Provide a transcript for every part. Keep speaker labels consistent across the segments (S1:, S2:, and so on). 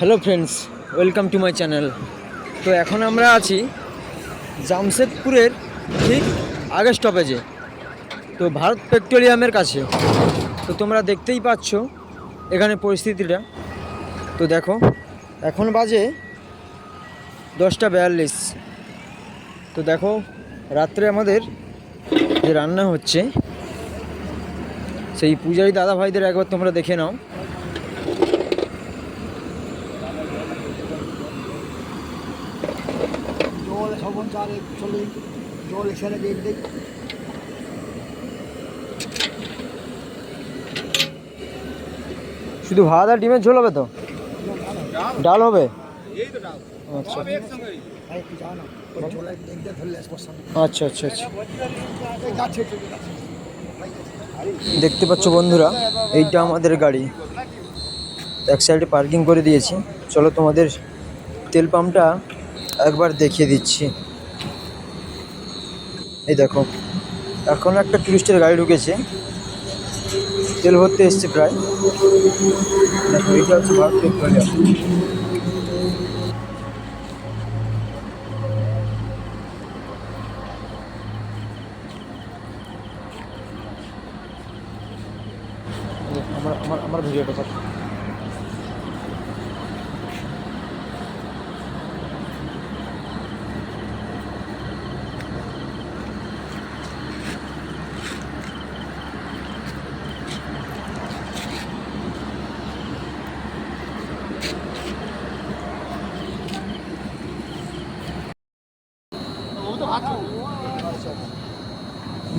S1: Hello friends welcome to my channel তো এখন আমরা আছি জামশেদপুরের ঠিক আগের স্টপেজে তো ভারত পেট্রোলিয়ামের কাছে। তো তোমরা দেখতেই পাচ্ছ এখানে পরিস্থিতিটা। তো দেখো, এখন বাজে দশটা বিয়াল্লিশ। তো দেখো, রাত্রে আমাদের যে রান্না হচ্ছে, সেই পূজারী দাদা ভাইদের একবার তোমরা দেখে নাও।
S2: জল সবন চার চলে। জল এখানে দিয়ে দিই
S1: শুধু ভাত আর ডিমের ঝোল হবে তো? ডাল হবে? আচ্ছা।
S2: ভাই একটু যা না ওই জলে দেখতে ধরলে স্পর্শ
S1: আচ্ছা আচ্ছা আচ্ছা। দেখতে পাচ্ছ বন্ধুরা এইটা আমাদের গাড়ি। এক সাইডে পার্কিং করে দিয়েছি। চলো তোমাদের তেল পাম্পটা একবার দেখিয়ে দিচ্ছি। এই দেখো, এখন একটা টুরিস্টের গাড়ি ঢুকেছে। তেল ভরতে এসছে প্রায়। দেখো, এটা হচ্ছে ভারত পেট্রোলিয়াম আমার আমার আমার ভিডিওটা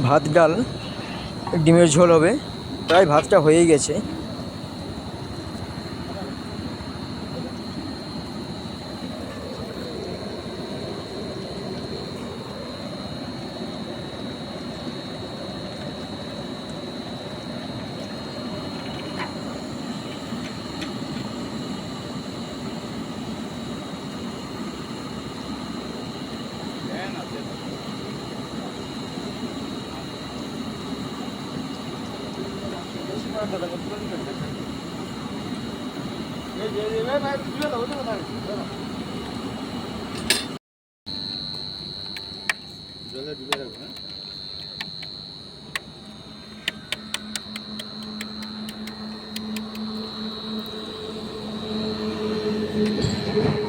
S1: ভাত ডাল ডিমের ঝোল হবে। প্রায় ভাতটা হয়ে গেছে।
S3: জলে ডুবে রাখব না Thank you.